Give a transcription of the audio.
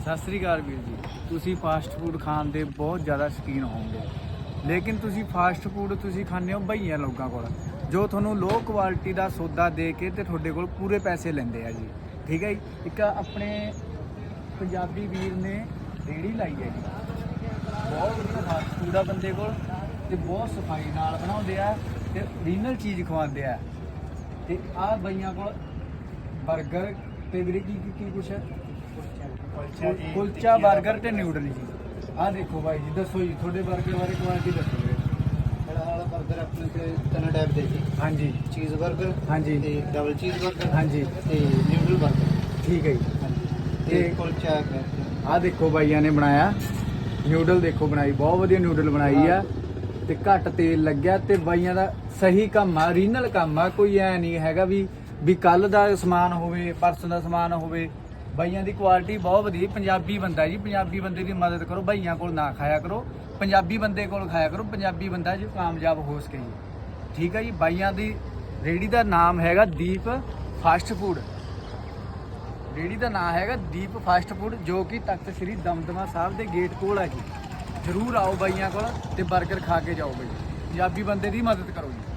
ਸਤਿ ਸ੍ਰੀ ਅਕਾਲ ਵੀਰ ਜੀ। ਤੁਸੀਂ fast food ਖਾਣ ਦੇ ਬਹੁਤ ਜ਼ਿਆਦਾ ਸ਼ੌਕੀਨ ਹੋਵੋਗੇ। ਲੇਕਿਨ ਤੁਸੀਂ ਫਾਸਟ ਫੂਡ ਤੁਸੀਂ ਖਾਂਦੇ ਹੋ ਬਈਆਂ ਲੋਕਾਂ ਕੋਲ। ਜੋ ਤੁਹਾਨੂੰ ਲੋ ਕੁਆਲਿਟੀ ਦਾ ਸੌਦਾ ਦੇ ਕੇ ਤੇ ਤੁਹਾਡੇ ਕੋਲ ਪੂਰੇ ਪੈਸੇ ਲੈਂਦੇ ਆ ਜੀ। ਠੀਕ ਹੈ ਜੀ? ਇੱਕ ਆਪਣੇ ਪੰਜਾਬੀ ਵੀਰ ਨੇ ਰੇੜੀ ਲਾਈ ਹੈ ਜੀ। ਬਹੁਤ ਵਧੀਆ ਫਾਸਟ ਫੂਡ ਆ ਬੰਦੇ ਕੋਲ ਤੇ ਬਹੁਤ ਸਫ਼ਾਈ ਨਾਲ ਬਣਾਉਂਦੇ ਆ ਤੇ ਓਰੀਜਨਲ ਚੀਜ਼ ਖਵਾਉਂਦੇ ਆ। ਤੇ ਆ ਬਈਆਂ ਕੋਲ 버ਗਰ ਤੇ ਵੀਰੇ ਕੀ ਕੀ ਕੀ ਕੁਛ ਹੈ? ਕੁਲਚਾ 버ਗਰ ਤੇ ਨਿਊਡਲ ਜੀ। ਆਹ ਦੇਖੋ ਭਾਈ ਜੀ ਦੱਸੋ ਜੀ ਤੁਹਾਡੇ 버ਗਰ ਬਾਰੇ ਕੁਆਲਿਟੀ ਦੱਸੋ ਆਹ ਦੇਖੋ ਬਾਈਆਂ ਨੇ ਬਣਾਇਆ। ਨਿਊਡਲ ਦੇਖੋ ਬਣਾਈ ਬਹੁਤ ਵਧੀਆ ਨਿਊਡਲ ਬਣਾਈ ਆ। ਤੇ ਘੱਟ ਤੇਲ ਲੱਗਿਆ ਤੇ ਬਾਈਆਂ ਦਾ ਸਹੀ ਕੰਮ ਆ ਰੀਨਲ ਕੰਮ ਆ। ਕੋਈ ਐ ਨਹੀਂ ਹੈਗਾ ਵੀ ਵੀ ਕੱਲ ਦਾ ਸਮਾਨ ਹੋਵੇ ਪਰਸੋਂ ਦਾ ਸਮਾਨ ਹੋਵੇ ਬਾਈਆਂ ਦੀ ਕੁਆਲਿਟੀ ਬਹੁਤ ਵਧੀਆ ਪੰਜਾਬੀ ਬੰਦਾ ਜੀ, ਪੰਜਾਬੀ ਬੰਦੇ ਦੀ ਮਦਦ ਕਰੋ, ਬਾਈਆਂ ਕੋਲ ਨਾ ਖਾਇਆ ਕਰੋ, ਪੰਜਾਬੀ ਬੰਦੇ ਕੋਲ ਖਾਇਆ ਕਰੋ, ਪੰਜਾਬੀ ਬੰਦਾ ਜੀ ਕਾਮਯਾਬ ਹੋ ਸਕੇ ਜੀ। ਠੀਕ ਹੈ ਜੀ, ਬਾਈਆਂ ਦੀ, ਰੇੜੀ ਦਾ ਨਾਮ ਹੈਗਾ ਦੀਪ ਫਾਸਟ ਫੂਡ। ਰੇੜੀ ਦਾ ਨਾਮ ਹੈਗਾ ਦੀਪ ਫਾਸਟ ਫੂਡ, ਜੋ ਕਿ ਤਖਤ ਸ੍ਰੀ ਦਮਦਮਾ ਸਾਹਿਬ ਦੇ ਗੇਟ ਕੋਲ ਹੈ ਜੀ। ਜਰੂਰ ਆਓ ਬਾਈਆਂ ਕੋਲ ਤੇ 버ਗਰ ਖਾ ਕੇ ਜਾਓ ਬਾਈ। ਪੰਜਾਬੀ ਬੰਦੇ ਦੀ ਮਦਦ ਕਰੋ ਜੀ।